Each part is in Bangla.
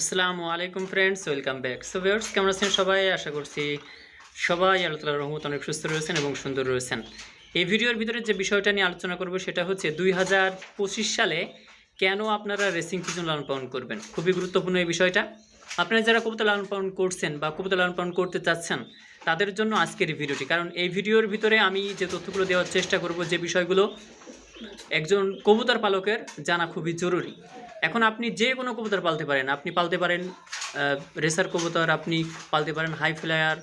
আসসালামু আলাইকুম friends welcome back so viewers কেমন আছেন সবাই? আশা করছি সবাই আল্লাহ তালার রহমত অনেক সুস্থ রয়েছেন এবং সুন্দর রয়েছেন। এই ভিডিওর ভিতরে যে বিষয়টা নিয়ে আলোচনা করব, সেটা হচ্ছে দুই হাজার পঁচিশ সালে কেন আপনারা রেসিং পিজন লালন পালন করবেন? খুবই গুরুত্বপূর্ণ এই বিষয়টা। আপনারা যারা কবিতা লালন পালন করছেন বা কবিতা লালন পালন করতে চাচ্ছেন, তাদের জন্য আজকের এই ভিডিওটি কারণ এই ভিডিওর ভিতরে আমি যে তথ্যগুলো দেওয়ার চেষ্টা করব, যে বিষয়গুলো একজন কবুতর পালকের জানা খুবই জরুরি। এখন আপনি যে কোনো কবুতর পালতে পারেন, আপনি পালতে পারেন রেসার কবুতর, আপনি পালতে পারেন হাই ফ্লায়ার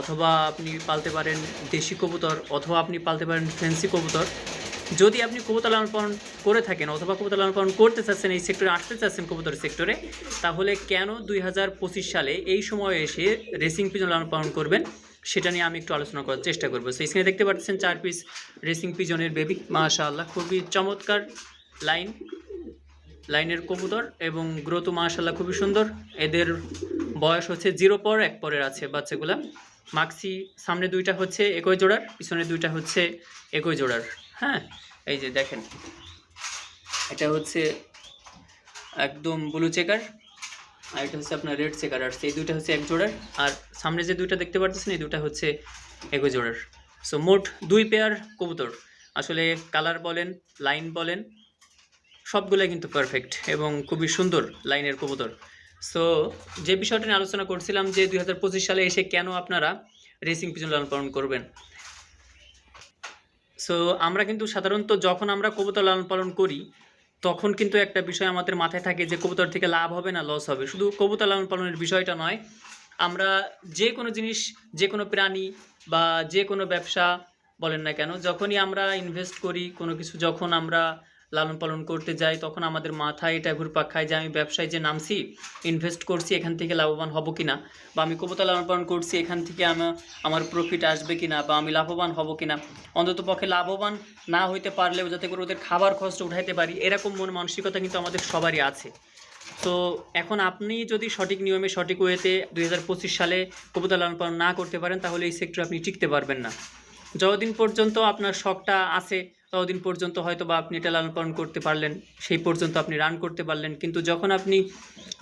অথবা আপনি পালতে পারেন দেশি কবুতর, অথবা আপনি পালতে পারেন ফ্যান্সি কবুতর। যদি আপনি কবুতর লালন পালন করে থাকেন, অথবা কবুতর লালন পালন করতে চাচ্ছেন, এই সেক্টরে আসতে চাচ্ছেন কবুতর সেক্টরে তাহলে কেন দুই হাজার পঁচিশ সালে এই সময়ে এসে রেসিং পিজন লালন পালন করবেন? সেটা নিয়ে আমি একটু আলোচনা করার চেষ্টা করব। সেই স্ক্রিনে দেখতে পাচ্ছেন চার পিস রেসিং পিজনের বেবি মাশাআল্লাহ, খুবই চমৎকার লাইন লাইনের কবুতর এবং গ্রোথ মাশাল্লাহ খুবই সুন্দর। এদের বয়স হচ্ছে জিরো পর, এক পরের আছে বাচ্চাগুলা। মাক্সি সামনে দুইটা হচ্ছে একই জোড়ার, পিছনে দুইটা হচ্ছে একই জোড়ার। হ্যাঁ এই যে দেখেন। এটা হচ্ছে একদম ব্লু চেকার আর এটা হচ্ছে আপনার রেড চেকার আর এই দুইটা হচ্ছে এক জোড়ার। আর সামনে যে দুইটা দেখতে পারতেছেন, এই দুটা হচ্ছে একই জোড়ার। সো মোট দুই পেয়ার কবুতর। আসলে কালার বলেন লাইন বলেন সবগুলোই কিন্তু পারফেক্ট এবং খুবই সুন্দর লাইনের কবুতর। সো যে বিষয়টা নিয়ে আলোচনা করছিলাম যে দুই হাজার পঁচিশ সালে এসে কেন আপনারা রেসিং পিজন লালন পালন করবেন? সো আমরা কিন্তু সাধারণত যখন আমরা কবুতর লালন পালন করি, তখন কিন্তু একটা বিষয় আমাদের মাথায় থাকে যে কবুতর থেকে লাভ হবে না লস হবে। শুধু কবুতর লালন পালনের বিষয়টা নয়, আমরা যে কোনো জিনিস, যে কোনো প্রাণী বা যে কোনো ব্যবসা বলেন না কেন, যখনই আমরা ইনভেস্ট করি, কোনো কিছু যখন আমরা লালন পালন করতে যাই, তখন আমাদের মাথায় এটা ঘুরপাক খায় যে আমি ব্যবসায় যে নামছি ইনভেস্ট করছি, এখান থেকে লাভবান হব কি না বা আমি কবুতর লালন পালন করছি, এখান থেকে আমার আমার প্রফিট আসবে কি না বা আমি লাভবান হব কি না অন্তত পক্ষে লাভবান না হইতে পারলেও যাতে করে ওদের খাবার খরচটা উঠাইতে পারি, এরকম মন মানসিকতা কিন্তু আমাদের সবারই আছে। তো এখন আপনি যদি সঠিক নিয়মে, সঠিক ওয়েতে দুই হাজার পঁচিশ সালে কবুতর লালন পালন না করতে পারেন, তাহলে এই সেক্টরে আপনি টিকতে পারবেন না। যতদিন পর্যন্ত আপনার শখটা আছে, ততদিন পর্যন্ত হয়তো বা আপনি এটা লালন পালন করতে পারলেন, সেই পর্যন্ত আপনি রান করতে পারলেন। কিন্তু যখন আপনি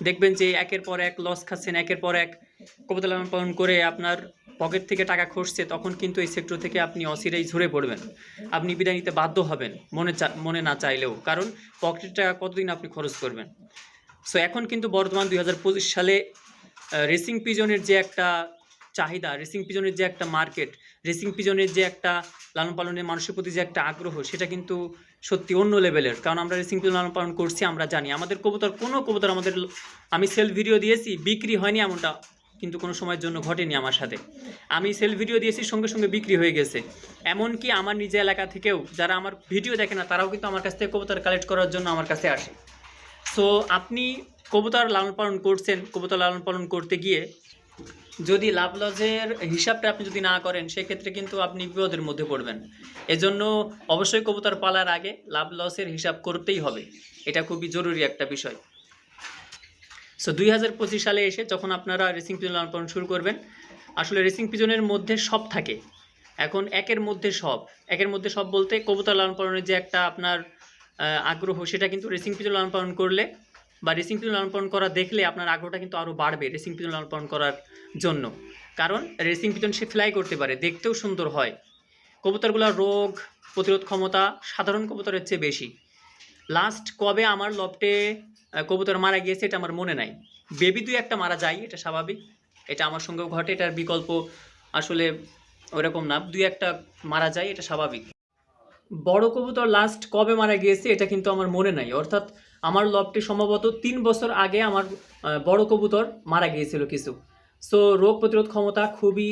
দেখবেন যে একের পর এক লস খাচ্ছেন, একের পর এক কবুতর লালন পালন করে আপনার পকেট থেকে টাকা খসছে, তখন কিন্তু এই সেক্টর থেকে আপনি অসিরেই ঝরে পড়বেন। আপনি বিদায় নিতে বাধ্য হবেন, মনে মনে না চাইলেও। কারণ পকেটের টাকা কতদিন আপনি খরচ করবেন? সো এখন কিন্তু বর্তমান দুই হাজার পঁচিশ সালে রেসিং পিজনের যে একটা চাহিদা রেসিং পিজনের যে একটা মার্কেট রেসিং পিজনের যে একটা লালন পালনের মানুষের প্রতি যে একটা আগ্রহ, সেটা কিন্তু সত্যি অন্য লেভেলের কারণ আমরা রেসিং পিজন লালন পালন করছি, আমরা জানি। আমাদের কবুতর, কোনো কবুতর আমাদের, আমি সেল ভিডিও দিয়েছি, বিক্রি হয়নি এমনটা কিন্তু কোনো সময়ের জন্য ঘটেনি আমার সাথে। আমি সেল ভিডিও দিয়েছি, সঙ্গে সঙ্গে বিক্রি হয়ে গেছে। এমনকি আমার নিজের এলাকা থেকেও, যারা আমার ভিডিও দেখে না, তারাও কিন্তু আমার কাছ থেকে কবুতর কালেক্ট করার জন্য আমার কাছে আসে। সো আপনি কবুতর লালন পালন করছেন, কবুতর লালন পালন করতে গিয়ে যদি লাভ লসের হিসাবটা আপনি যদি না করেন, সেক্ষেত্রে কিন্তু আপনি বিপদের মধ্যে পড়বেন। এজন্য অবশ্যই কবুতর পালার আগে লাভ লসের হিসাব করতেই হবে। এটা খুবই জরুরি একটা বিষয়। সো দুই হাজার পঁচিশ সালে এসে যখন আপনারা রেসিং পিজন লালন শুরু করবেন, আসলে রেসিং পিজনের মধ্যে সব থাকে। এখন একের মধ্যে সব। একের মধ্যে সব বলতে কবুতর লালন পালনের যে একটা আপনার আগ্রহ, সেটা কিন্তু রেসিং পিজন লালন পালন করলে বা রেসিং পিজন লালন পালন করা দেখলে আপনার আগ্রহটা কিন্তু আরও বাড়বে রেসিং পিজন লালন পালন করার জন্য। কারণ রেসিং পিজন সে ফ্লাই করতে পারে দেখতেও সুন্দর হয়। কবুতরগুলোর রোগ প্রতিরোধ ক্ষমতা সাধারণ কবুতরের চেয়ে বেশি। লাস্ট কবে আমার আহ, কবুতর মারা গিয়েছে এটা আমার মনে নাই। বেবি দুই একটা মারা যায় এটা স্বাভাবিক। এটা আমার সঙ্গেও ঘটে এটার বিকল্প আসলে ওরকম না। দুই একটা মারা যায় এটা স্বাভাবিক। বড় কবুতর লাস্ট কবে মারা গিয়েছে এটা কিন্তু আমার মনে নাই। অর্থাৎ আমার লবটি সম্ভবত তিন বছর আগে আমার বড় কবুতর মারা গিয়েছিল কিছু। সো রোগ প্রতিরোধ ক্ষমতা খুবই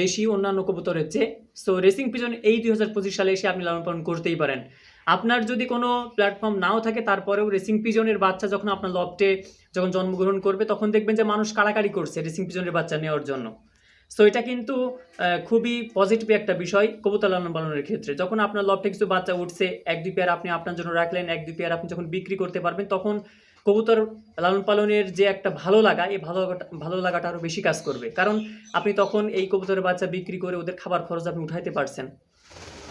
বেশি অন্যান্য কবুতরের চেয়ে। সো রেসিং পিজন এই দুই হাজার পঁচিশ সালে এসে আপনি লালন পালন করতেই পারেন। আপনার যদি কোনো প্ল্যাটফর্ম নাও থাকে, তারপরেও রেসিং পিজনের বাচ্চা যখন আপনার লবটে যখন জন্মগ্রহণ করবে, তখন দেখবেন যে মানুষ কাড়াকাড়ি করছে রেসিং পিজনের বাচ্চা নেওয়ার জন্য। সো এটা কিন্তু খুবই পজিটিভ একটা বিষয় কবুতর লালন পালনের ক্ষেত্রে। যখন আপনার লবটে কিছু বাচ্চা উঠছে, এক দুই পেয়ার আপনি আপনার জন্য রাখলেন, এক দুই পেয়ার আপনি যখন বিক্রি করতে পারবেন, তখন কবুতর লালন পালনের যে একটা ভালো লাগা, এই ভালো ভালো লাগাটা আরও বেশি কাজ করবে। কারণ আপনি তখন এই কবুতরের বাচ্চা বিক্রি করে ওদের খাবার খরচ আপনি উঠাইতে পারছেন।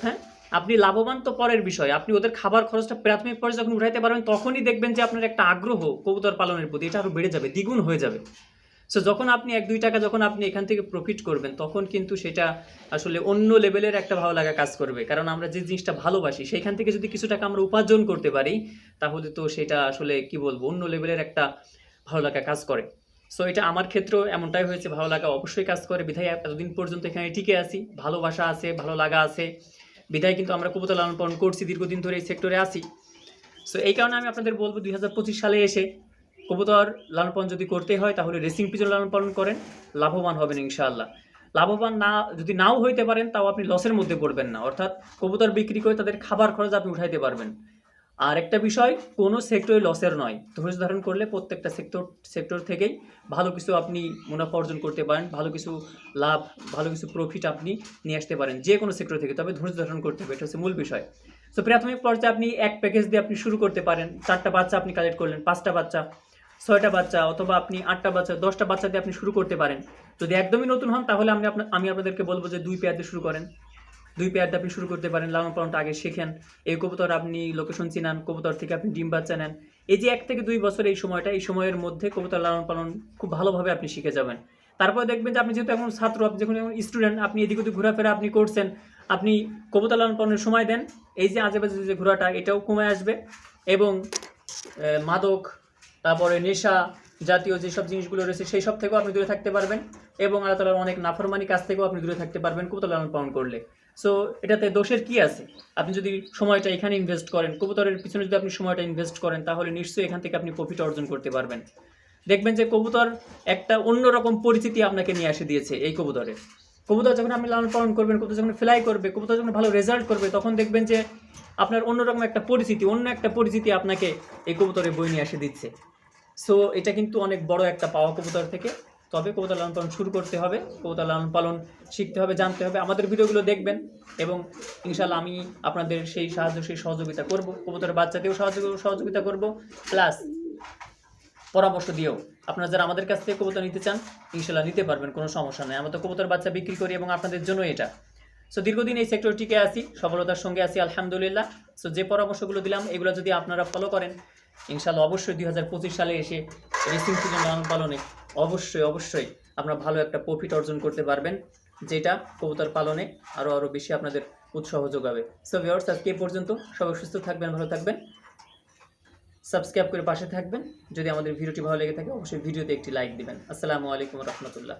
হ্যাঁ? আপনি লাভবান তো পরের বিষয়। আপনি ওদের খাবার খরচটা প্রাথমিক পর্যায়ে যখন উঠাইতে পারবেন, তখনই দেখবেন যে আপনার একটা আগ্রহ কবুতর পালনের প্রতি, এটা আরও বেড়ে যাবে, দ্বিগুণ হয়ে যাবে। সো যখন আপনি এক দুই টাকা যখন আপনি এখান থেকে প্রফিট করবেন, তখন কিন্তু সেটা আসলে অন্য লেভেলের একটা ভালো লাগা কাজ করবে। কারণ আমরা যে জিনিসটা ভালোবাসি, সেইখান থেকে যদি কিছু টাকা আমরা উপার্জন করতে পারি, তাহলে তো সেটা আসলে কি বলব, অন্য লেভেলের একটা ভালো লাগা কাজ করে। সো এটা আমার ক্ষেত্রেও এমনটাই হয়েছে, ভালো লাগা অবশ্যই কাজ করে। বিধায় এতদিন পর্যন্ত এখানে টিকে আছি, ভালোবাসা আছে, ভালো লাগা আছে। বিধায় কিন্তু আমরা কবুতর লালন পালন করছি, দীর্ঘদিন ধরে এই সেক্টরে আছি। সো এই কারণে আমি আপনাদের বলব, দুই হাজার পঁচিশ সালে এসে কবুতর লালন পালন যদি করতে হয়, তাহলে রেসিং পিজন লালন পালন করেন, লাভবান হবেন ইনশাআল্লাহ। লাভবান না, যদি নাও হইতে পারেন, তাও আপনি লসের মধ্যে পড়বেন না। অর্থাৎ কবুতর বিক্রি করে তাদের খাবার খরচ আপনি উঠাইতে পারবেন। আর একটা বিষয়, কোনো সেক্টরে লসের নয়। ধৈর্য ধারণ করলে প্রত্যেকটা সেক্টর সেক্টর থেকেই ভালো কিছু আপনি মুনাফা অর্জন করতে পারেন, ভালো কিছু লাভ, ভালো কিছু প্রফিট আপনি নিয়ে আসতে পারেন, যে কোনো সেক্টর থেকে। তবে ধৈর্য ধারণ করতে হবে, এটা হচ্ছে মূল বিষয়। তো প্রাথমিক পর্যায়ে আপনি এক প্যাকেজ দিয়ে আপনি শুরু করতে পারেন। চারটা বাচ্চা আপনি কালেক্ট করলেন, পাঁচটা বাচ্চা। ছয়টা বাচ্চা অথবা আপনি আটটা বাচ্চা, দশটা বাচ্চা দিয়ে আপনি শুরু করতে পারেন। যদি একদমই নতুন হন, তাহলে আমি আপনার আমি আপনাদেরকে বলব যে দুই পেয়ার দিয়ে শুরু করেন। দুই পেয়ার দিয়ে আপনি শুরু করতে পারেন, লালন পালনটা আগে শেখেন। এই কবুতর আপনি লোকেশন চিনান, কবুতর থেকে আপনি ডিম বাচ্চা নেন। এই যে এক থেকে দুই বছর এই সময়টা, এই সময়ের মধ্যে কবুতর লালন পালন খুব ভালোভাবে আপনি শিখে যাবেন। তারপর দেখবেন যে আপনি যেহেতু এখন ছাত্র, আপনি যখন এখন স্টুডেন্ট আপনি এদিক ওদিক ঘোরাফেরা আপনি করছেন, আপনি কবুতর লালন পালনের সময় দেন। এই যে আজেবাজে যে ঘোরাটা, এটাও কমে আসবে এবং মাদক তারপরে নেশা জাতীয় যেসব জিনিসগুলো রয়েছে, সেই সব থেকেও আপনি দূরে থাকতে পারবেন এবং আল্লাহ তালার অনেক নাফরমানি কাজ থেকেও আপনি দূরে থাকতে পারবেন কবুতর লালন পালন করলে। সো এটাতে দোষের কি আছে? আপনি যদি সময়টা এখানে ইনভেস্ট করেন, কবুতরের পিছনে যদি আপনি সময়টা ইনভেস্ট করেন, তাহলে নিশ্চয়ই এখান থেকে আপনি প্রফিট অর্জন করতে পারবেন। দেখবেন যে কবুতর একটা অন্যরকম পরিস্থিতি আপনাকে নিয়ে এসে দিয়েছে এই কবুতরের। কবুতর যখন আপনি লালন পালন করবেন, কবুতর যখন ফ্লাই করবে, কবুতর যখন ভালো রেজাল্ট করবে, তখন দেখবেন যে আপনার অন্যরকম একটা পরিস্থিতি অন্য একটা পরিস্থিতি আপনাকে এই কবুতরে বই নিয়ে এসে দিচ্ছে। সো এটা কিন্তু অনেক বড় একটা পাওয়া কবুতর থেকে। তবে কবুতর লালন পালন শুরু করতে হবে, কবুতর লালন পালন শিখতে হবে, জানতে হবে। আমাদের ভিডিওগুলো দেখবেন এবং ইনশাল্লাহ আমি আপনাদের সেই সাহায্য, সেই সহযোগিতা করব। কবুতরের বাচ্চাকেও সাহায্য সহযোগিতা করব। প্লাস পরামর্শ দিয়েও আপনারা যারা আমাদের কাছ থেকে কবুতর নিতে চান ইনশাল্লাহ নিতে পারবেন, কোনো সমস্যা নেই। আমরা তো কবুতর বাচ্চা বিক্রি করি এবং আপনাদের জন্য এটা। সো দীর্ঘদিন এই সেক্টর টিকে আছি, সফলতার সঙ্গে আছি, আলহামদুলিল্লাহ। সো যে পরামর্শগুলো দিলাম, এগুলো যদি আপনারা ফলো করেন ইনশাল্লাহ অবশ্যই দুই হাজার পঁচিশ সালে এসে রেসিং সিজন লালন পালনে অবশ্যই অবশ্যই আপনারা ভালো একটা প্রফিট অর্জন করতে পারবেন, যেটা কবুতর পালনে আরও আরও বেশি আপনাদের উৎসাহ যোগাবে। সো ভিওর্স আজকে পর্যন্ত। সবাই সুস্থ থাকবেন, ভালো থাকবেন। সাবস্ক্রাইব করে পাশে থাকবেন। যদি আমাদের ভিডিওটি ভালো লেগে থাকে, অবশ্যই ভিডিওতে একটি লাইক দিবেন। আসসালামু আলাইকুম রহমতুল্লাহ।